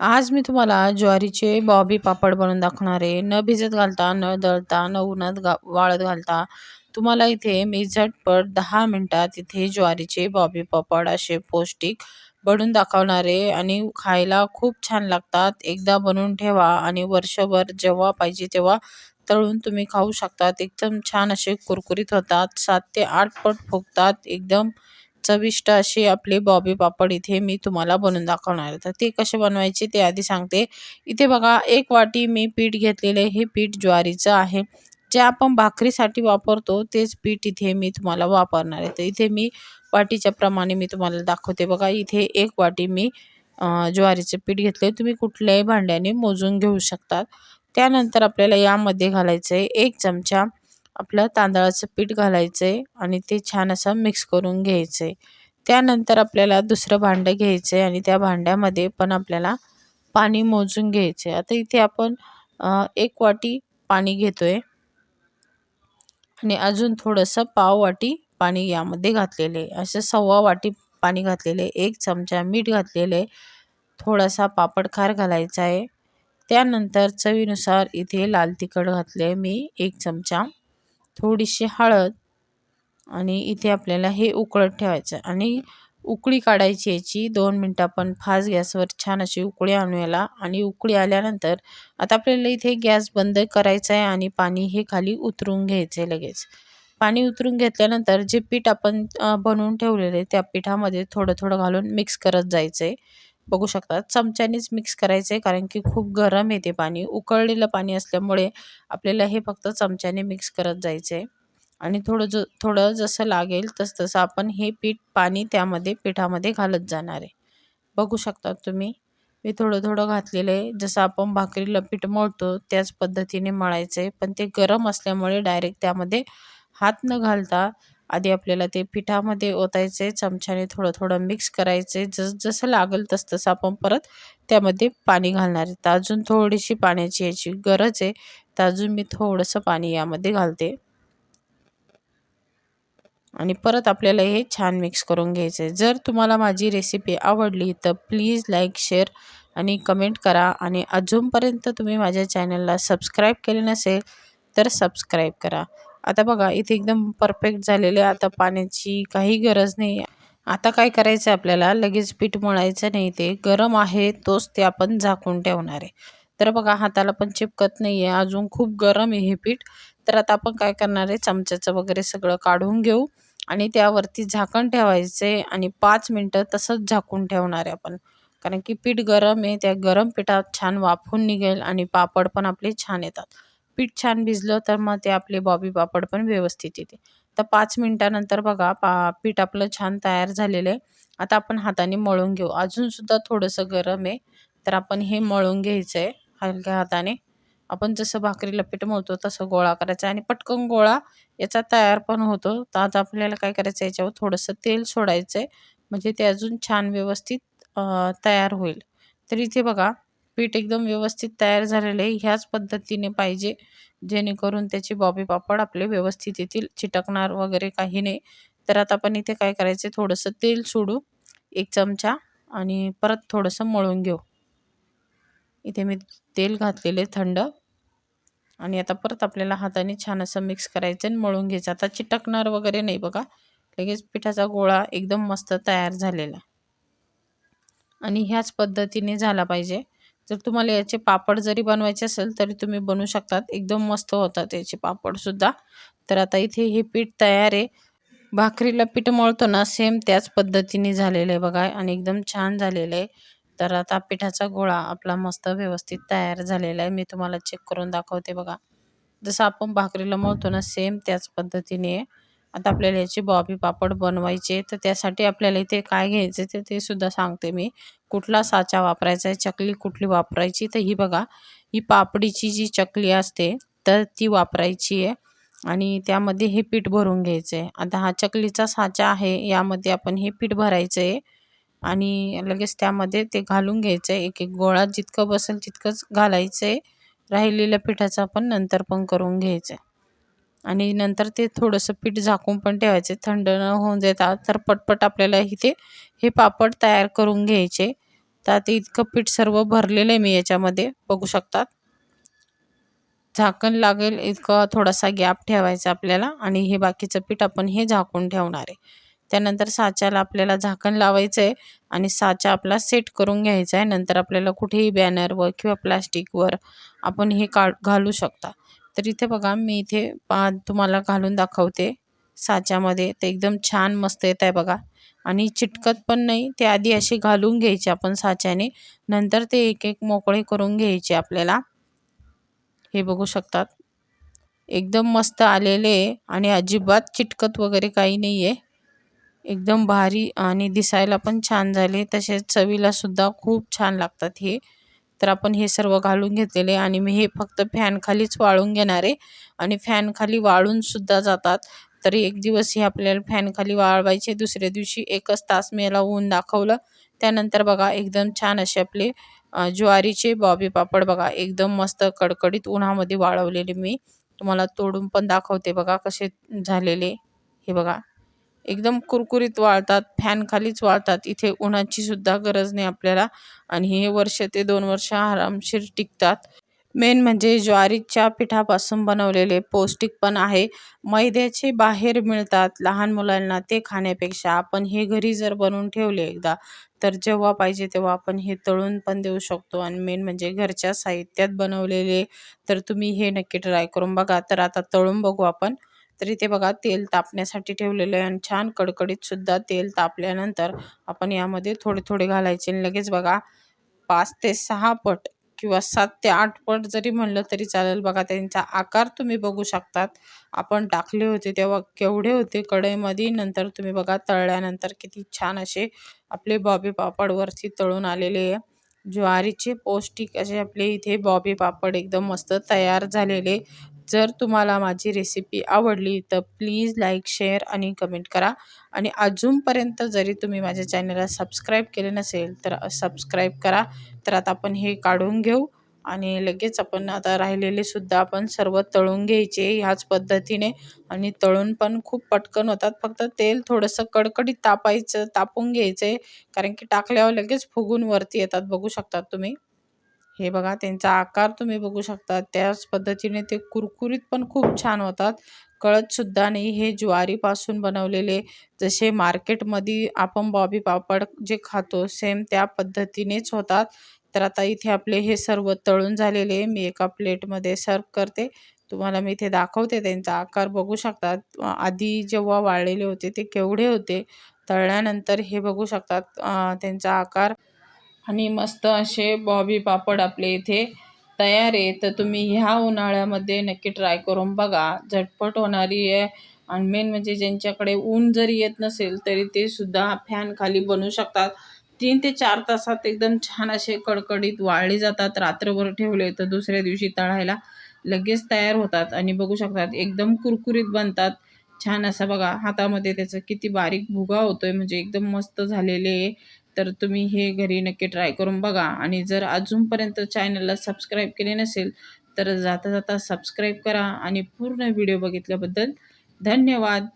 आज मी तुम्हाला ज्वारीचे बॉबी पापड बनवून दाखवणार आहे. न भिजत घालता न दळता न उन्हात गा वाळत घालता. तुम्हाला इथे मी झटपट दहा मिनटात इथे ज्वारीचे बॉबी पापड असे पौष्टिक बनवून दाखवणार आहे आणि खायला खूप छान लागतात. एकदा बनवून ठेवा आणि वर्षभर जेव्हा पाहिजे तेव्हा तळून तुम्ही खाऊ शकतात. एकदम छान असे कुरकुरीत होतात. सात ते आठ पट फुगतात. एकदम चविष्ट अशी आपली बॉबी पापड इथे मी तुम्हाला बनवून दाखवणार आहे. तर ते कसे बनवायचे ते आधी सांगते. इथे बघा एक वाटी मी पीठ घेतलेले हे पीठ ज्वारीचं आहे. जे आपण भाकरीसाठी वापरतो तेच पीठ इथे मी तुम्हाला वापरणार आहे. तर इथे मी वाटीच्या प्रमाणे मी तुम्हाला दाखवते. बघा इथे एक वाटी मी ज्वारीचे पीठ घेतले तुम्ही कुठल्याही भांड्याने मोजून घेऊ शकतात त्यानंतर आपल्याला यामध्ये घालायचं आहे एक चमचा आपलं तांदळाचं पीठ घालायचं आहे आणि ते छान असं मिक्स करून घ्यायचं. आहे त्यानंतर आपल्याला दुसरं भांडं घ्यायचं आहे आणि त्या भांड्यामध्ये पण आपल्याला पाणी मोजून घ्यायचं. आता इथे आपण एक वाटी पाणी घेतो आहे आणि अजून थोडंसं पाव वाटी पाणी यामध्ये घातलेले. आहे असं सव्वा वाटी पाणी घातलेले एक चमचा मीठ घातलेले थोडासा पापड खार घालायचा आहे. त्यानंतर चवीनुसार इथे लाल तिखट घातले मी एक चमचा थोडीशी हळद आणि इथे आपल्याला हे उकळत ठेवायचं आणि उकळी काढायची याची दोन मिनटं आपण फास्ट गॅसवर छान अशी उकळी आणू याला. आणि उकळी आल्यानंतर आता आपल्याला इथे गॅस बंद करायचा आहे आणि पाणी हे खाली उतरून घ्यायचं आहे लगेच. पाणी उतरून घेतल्यानंतर जे पीठ आपण बनवून ठेवलेले त्या पिठामध्ये थोडं थोडं घालून मिक्स करत जायचं आहे. बघू शकता चमच्यानेच मिक्स करायचं आहे कारण की खूप गरम येते पाणी. उकळलेलं पाणी असल्यामुळे आपल्याला हे फक्त चमच्याने मिक्स करत जायचं आहे आणि थोडं ज थोडं जसं लागेल तसं तसं आपण हे पीठ पाणी त्यामध्ये पिठामध्ये घालत जाणार आहे. बघू शकता तुम्ही. मी थोडं थोडं घातलेलं आहे जसं आपण भाकरीला पीठ मळतो त्याच पद्धतीने मळायचं आहे पण ते गरम असल्यामुळे डायरेक्ट त्यामध्ये हात न घालता आधी आपल्याला ते पिठामध्ये ओतायचे चमच्याने थोडं थोडं मिक्स करायचे. जस जसं लागेल तस तसं आपण परत त्यामध्ये पाणी घालणार आहे. तर अजून थोडीशी पाण्याची याची गरज आहे. तर अजून मी थोडंसं पाणी यामध्ये घालते. आणि परत आपल्याला हे छान मिक्स करून घ्यायचं आहे. जर तुम्हाला माझी रेसिपी आवडली तर प्लीज लाईक शेअर आणि कमेंट करा. आणि अजूनपर्यंत तुम्ही माझ्या चॅनलला सबस्क्राईब केले नसेल तर सबस्क्राईब करा. आता बघा इथे एकदम परफेक्ट झालेले आता पाण्याची काही गरज नाही आता काय करायचं आहे आपल्याला? लगेच पीठ मळायचं नाही ते. गरम आहे तोच ते आपण झाकून ठेवणार आहे. तर बघा हाताला पण चिपकत नाही आहे अजून खूप गरम आहे हे पीठ. तर आता आपण काय करणार आहे? चमच्याचं वगैरे सगळं काढून घेऊ आणि त्यावरती झाकण ठेवायचे आणि पाच मिनटं तसंच झाकून ठेवणार आहे आपण. कारण की पीठ गरम आहे. त्या गरम पिठात छान वाफून निघेल आणि पापड पण आपले छान येतात. पीठ छान भिजलं तर मग ते आपले बॉबी पापड पण व्यवस्थित येते. तर पाच मिनटानंतर बघा पा पीठ आपलं छान तयार झालेलं आहे. आता आपण हाताने मळून घेऊ. अजूनसुद्धा थोडंसं गरम आहे. तर आपण हे मळून घ्यायचं आहे हलक्या हाताने. आपण जसं भाकरीला पीठ मळतो तसं गोळा करायचा आणि पटकन गोळा याचा तयार पण होतो. तर आता आपल्याला काय करायचं याच्यावर थोडंसं तेल सोडायचं आहे. म्हणजे ते अजून छान व्यवस्थित तयार होईल. तर इथे बघा पीठ एकदम व्यवस्थित तयार झालेलं आहे. ह्याच पद्धतीने पाहिजे जेणेकरून त्याचे बॉबी पापड आपले व्यवस्थित येतील चिटकणार वगैरे काही नाही. तर आता आपण इथे काय करायचं थोडंसं तेल सोडू एक चमचा आणि परत थोडंसं मळून घेऊ. इथे मी तेल घातलेले थंड. आणि आता परत आपल्याला हाताने छान असं मिक्स करायचं आणि मळून घ्यायचं. आता चिटकणार वगैरे नाही बघा. लगेच पिठाचा गोळा एकदम मस्त तयार झालेला. आणि ह्याच पद्धतीने झाला पाहिजे. जर तुम्हाला याचे पापड जरी बनवायचे असेल तरी तुम्ही बनवू शकतात एकदम मस्त होतात याचे पापडसुद्धा तर आता इथे हे पीठ तयार आहे. भाकरीला पीठ मळतो ना सेम त्याच पद्धतीने झालेलं आहे बघा. आणि एकदम छान झालेलं आहे. तर आता पिठाचा गोळा आपला मस्त व्यवस्थित तयार झालेला आहे. मी तुम्हाला चेक करून दाखवते बघा. जसं आपण भाकरीला मळतो ना सेम त्याच पद्धतीने आता आपल्याला याचे बॉबी पापड बनवायचे तर त्यासाठी आपल्याला इथे काय घ्यायचे ते ते सुद्धा सांगते मी. कुठला साचा वापरायचा आहे चकली कुठली वापरायची तर ही बघा ही पापडीची जी चकली असते तर ती वापरायची आहे. आणि त्यामध्ये हे पीठ भरून घ्यायचं आहे. आता हा चकलीचा साचा आहे यामध्ये आपण हे पीठ भरायचं आहे. आणि लगेच त्यामध्ये ते घालून घ्यायचं आहे. एक एक गोळा जितकं बसेल तितकंच घालायचं आहे. राहिलेल्या पिठाचं आपण नंतर पण करून घ्यायचं आहे. आणि नंतर ते थोडंसं पीठ झाकून पण ठेवायचे. थंड न होऊन देतात तर पटपट आपल्याला इथे हे पापड तयार करून घ्यायचे. तर इतकं पीठ सर्व भरलेलं आहे मी याच्यामध्ये. बघू शकतात? झाकण लागेल इतकं थोडासा गॅप ठेवायचा आपल्याला आणि हे बाकीचं पीठ आपण हे झाकून ठेवणार आहे. त्यानंतर साच्याला आपल्याला झाकण लावायचं आहे आणि साचा आपला सेट करून घ्यायचा आहे. नंतर आपल्याला कुठेही बॅनरवर किंवा प्लास्टिकवर आपण हे काढ घालू शकता. तर इथे बघा मी इथे पा तुम्हाला घालून दाखवते. साच्यामध्ये ते एकदम छान मस्त येत आहे बघा. आणि चिटकत पण नाही ते आधी असे घालून घ्यायचे आपण साच्याने. नंतर ते एक एक मोकळे करून घ्यायचे आपल्याला. हे बघू शकतात. एकदम मस्त आलेले आणि अजिबात चिटकत वगैरे काही नाही आहे एकदम भारी आणि दिसायला पण छान झाले. तसेच चवीला सुद्धा खूप छान लागतात हे. तर आपण हे सर्व घालून घेतलेले आणि मी हे फक्त फॅनखालीच वाळून घेणार आहे. आणि फॅनखाली वाळूनसुद्धा जातात. तरी एक दिवस हे आपल्याला फॅनखाली वाळवायचे दुसऱ्या दिवशी एकच तास मी याला ऊन दाखवलं. त्यानंतर बघा एकदम छान असे आपले ज्वारीचे बॉबी पापड बघा एकदम मस्त कडकडीत उन्हामध्ये वाळवलेले मी. तुम्हाला तोडून पण दाखवते बघा कसे झालेले. हे बघा. एकदम कुरकुरीत वाळतात फॅनखालीच वाळतात. इथे उन्हाची सुद्धा गरज नाही आपल्याला. आणि हे वर्ष ते दोन वर्ष आरामशीर टिकतात. मेन म्हणजे ज्वारीच्या पिठापासून बनवलेले पौष्टिक पण आहे. मैद्याचे बाहेर मिळतात लहान मुलांना ते खाण्यापेक्षा. आपण हे घरी जर बनवून ठेवले एकदा तर जेव्हा पाहिजे तेव्हा आपण हे तळून पण देऊ शकतो. आणि मेन म्हणजे घरच्या साहित्यात बनवलेले तर तुम्ही हे नक्की ट्राय करून बघा. तर आता तळून बघू आपण. तर इथे बघा तेल तापण्यासाठी ठेवलेलं आहे आणि छान कडकडीत सुद्धा तेल तापल्यानंतर आपण यामध्ये थोडे थोडे घालायचे लगेच बघा पाच ते सहा पट किंवा सात ते आठ पट जरी म्हणलं तरी चालेल. बघा त्यांचा आकार तुम्ही बघू शकतात. आपण टाकले होते तेव्हा केवढे होते कढईमध्ये. नंतर तुम्ही बघा तळल्यानंतर किती छान असे आपले बॉबी पापड वरती तळून आलेले आहे. ज्वारीचे पौष्टिक असे आपले इथे बॉबी पापड एकदम मस्त तयार झालेले. जर तुम्हाला माझी रेसिपी आवडली तर प्लीज लाईक शेअर आणि कमेंट करा. आणि अजूनपर्यंत जरी तुम्ही माझ्या चॅनलला सबस्क्राईब केले नसेल तर सबस्क्राईब करा. तर आता आपण हे काढून घेऊ आणि लगेच आपण आता राहिलेले सुद्धा आपण सर्व तळून घ्यायचे ह्याच पद्धतीने. आणि तळून पण खूप पटकन होतात. फक्त तेल थोडंसं कडकडीत तापायचं तापून घ्यायचं आहे कारण की टाकल्यावर लगेच फुगून वरती येतात. बघू शकतात तुम्ही. हे बघा त्यांचा आकार तुम्ही बघू शकता. त्याच पद्धतीने ते कुरकुरीत पण खूप छान होतात. कळतसुद्धा नाही. हे ज्वारीपासून बनवलेले जसे मार्केटमध्ये आपण बॉबी पापड जे खातो सेम त्या पद्धतीनेच होतात. तर आता इथे आपले हे सर्व तळून झालेले मी एका प्लेटमध्ये सर्व करते. तुम्हाला मी इथे दाखवते त्यांचा आकार. बघू शकतात आधी जेव्हा वाळलेले होते ते केवढे होते. तळल्यानंतर हे बघू शकतात त्यांचा आकार आणि मस्त असे बॉबी पापड आपले इथे तयार आहे. तर तुम्ही ह्या उन्हाळ्यामध्ये नक्की ट्राय करून बघा. झटपट होणारी आहे. आणि मेन म्हणजे ज्यांच्याकडे ऊन जरी येत नसेल तरी ते सुद्धा फॅन खाली बनवू शकतात. तीन ते चार तासात एकदम छान असे कडकडीत वाळले जातात. रात्रभर ठेवले तर दुसऱ्या दिवशी तळायला लगेच तयार होतात. आणि बघू शकतात एकदम कुरकुरीत बनतात. छान असं बघा हातामध्ये त्याचं किती बारीक भुगा होतोय. म्हणजे एकदम मस्त झालेले आहे. तर तुम्ही हे घरी नक्की ट्राय करून बघा. आणि जर अजूनपर्यंत चॅनलला सबस्क्राईब केले नसेल तर जाता जाता सबस्क्राईब करा आणि पूर्ण व्हिडिओ बघितल्याबद्दल धन्यवाद.